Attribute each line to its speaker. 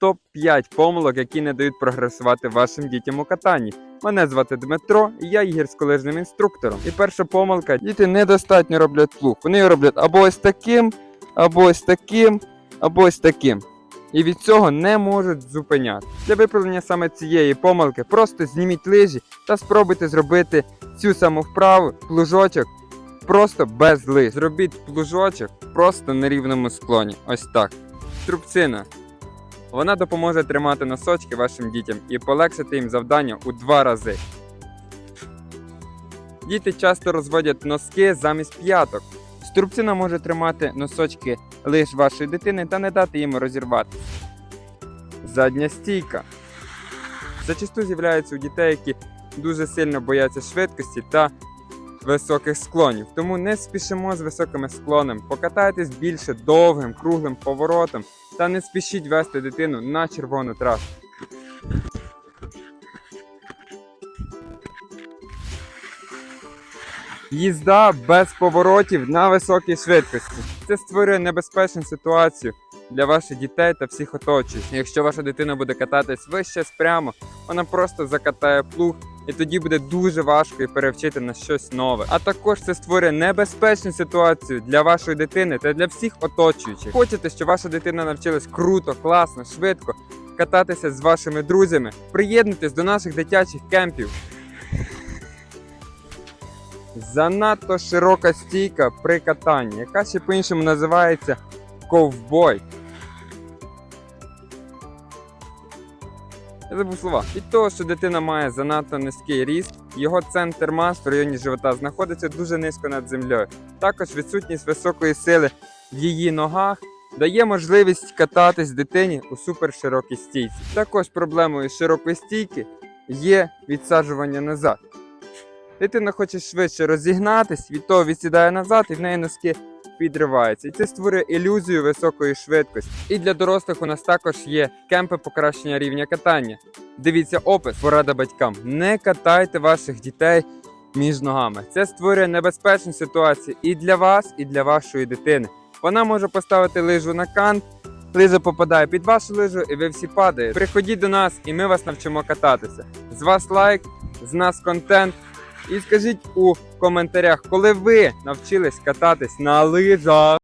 Speaker 1: топ-5 помилок, які не дають прогресувати вашим дітям у катанні. Мене звати Дмитро, і я гірськолижним інструктором. І перша помилка: діти недостатньо роблять плуг. Вони роблять або ось таким, або ось таким, або ось таким. І від цього не можуть зупиняти. Для виправлення саме цієї помилки просто зніміть лижі та спробуйте зробити цю саму вправу, плужочок, просто без лиж. Зробіть плужочок просто на рівному склоні. Ось так. Струбцина. Вона допоможе тримати носочки вашим дітям і полегшити їм завдання у два рази. Діти часто розводять носки замість п'яток. Струбцина може тримати носочки лиш вашої дитини та не дати їм розірвати. Задня стійка. Зачасту з'являються у дітей, які дуже сильно бояться швидкості та високих склонів. Тому не спішимо з високими склонами. Покатайтесь більше довгим, круглим поворотом та не спішіть вести дитину на червону трасу. Їзда без поворотів на високій швидкості. Це створює небезпечну ситуацію для ваших дітей та всіх оточуючих. Якщо ваша дитина буде кататись вище прямо, вона просто закатає плуг, і тоді буде дуже важко її перевчити на щось нове. А також це створює небезпечну ситуацію для вашої дитини та для всіх оточуючих. Хочете, щоб ваша дитина навчилась круто, класно, швидко кататися з вашими друзями? Приєднуйтесь до наших дитячих кемпів. Занадто широка стійка при катанні, яка ще по-іншому називається ковбой. Я забув слова. Від того, що дитина має занадто низький ріст, його центр мас в районі живота знаходиться дуже низько над землею. Також відсутність високої сили в її ногах дає можливість кататись дитині у суперширокій стійці. Також проблемою широкої стійки є відсаджування назад. Дитина хоче швидше розігнатись, від того відсідає назад і в неї носки підриваються. І це створює ілюзію високої швидкості. І для дорослих у нас також є кемпи покращення рівня катання. Дивіться опис, порада батькам. Не катайте ваших дітей між ногами. Це створює небезпечну ситуацію і для вас, і для вашої дитини. Вона може поставити лижу на кант. Лижа попадає під вашу лижу, і ви всі падаєте. Приходіть до нас, і ми вас навчимо кататися. З вас лайк, з нас контент. І скажіть у коментарях, коли ви навчились кататись на лижах.